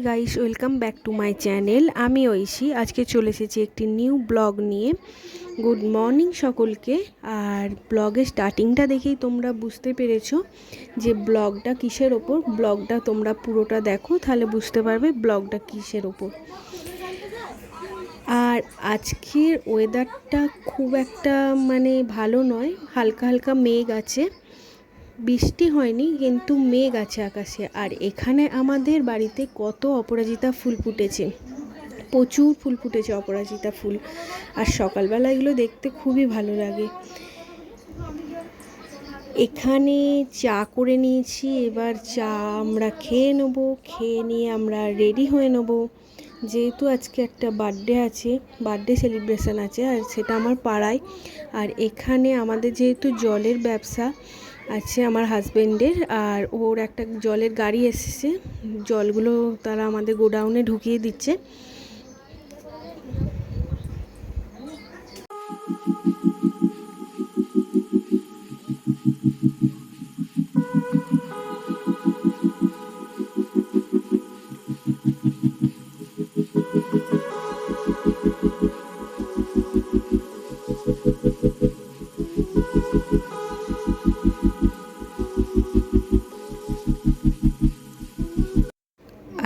Guys, welcome back to my channel. আমি ঐশী। আজকে চলে এসেছি একটি নিউ ব্লগ নিয়ে। গুড মর্নিং সকলকে। আর ব্লগের স্টার্টিংটা দেখেই তোমরা বুঝতে পেরেছ যে ব্লগটা কিসের ওপর। ব্লগটা তোমরা পুরোটা দেখো, তাহলে বুঝতে পারবে ব্লগটা কিসের ওপর। আর আজকের ওয়েদারটা খুব একটা মানে ভালো নয়। হালকা হালকা মেঘ আছে। বৃষ্টি হয়নি, কিন্তু মেঘ আছে আকাশে। আর এখানে আমাদের বাড়িতে কত অপরাজিতা ফুল ফুটেছে। প্রচুর ফুল ফুটেছে অপরাজিতা ফুল। আর সকালবেলা এগুলো দেখতে খুবই ভালো লাগে। এখানে চা করে নিয়েছি, এবার চা আমরা খেয়ে নেব। খেয়ে নিয়ে আমরা রেডি হয়ে নেব। যেহেতু আজকে একটা বার্থডে আছে বার্থডে সেলিব্রেশন আছে, আর সেটা আমার পাড়ায়। আর এখানে আমাদের যেহেতু জলের ব্যবসা আছে আমার হাজবেন্ডের আর ওর একটা জলের গাড়ি এসেছে। জলগুলো তারা আমাদের গোডাউনে ঢুকিয়ে দিচ্ছে।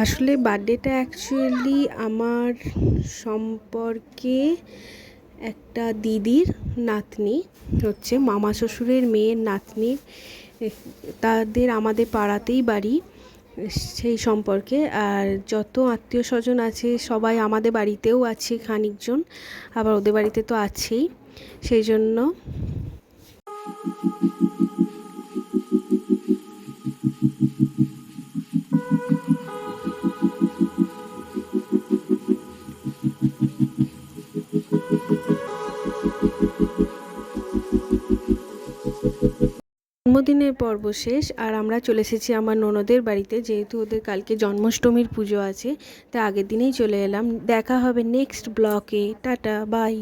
আসলে বার্থডেটা অ্যাকচুয়ালি আমার সম্পর্কে একটা দিদির নাতনি, হচ্ছে মামা শ্বশুরের মেয়ের নাতনি তাদের আমাদের পাড়াতেই বাড়ি সেই সম্পর্কে। আর যত আত্মীয় স্বজন আছে, সবাই আমাদের বাড়িতেও আছে খানিকজন, আবার ওদের বাড়িতে তো আছেই, সেই জন্য জন্মদিনের পর্ব শেষ, আর আমরা চলে এসেছি আমার ননদের বাড়িতে। যেহেতু ওদের কালকে জন্মাষ্টমীর পুজো আছে, তা আগের দিনেই চলে এলাম। দেখা হবে নেক্সট ব্লকে টাটা বাই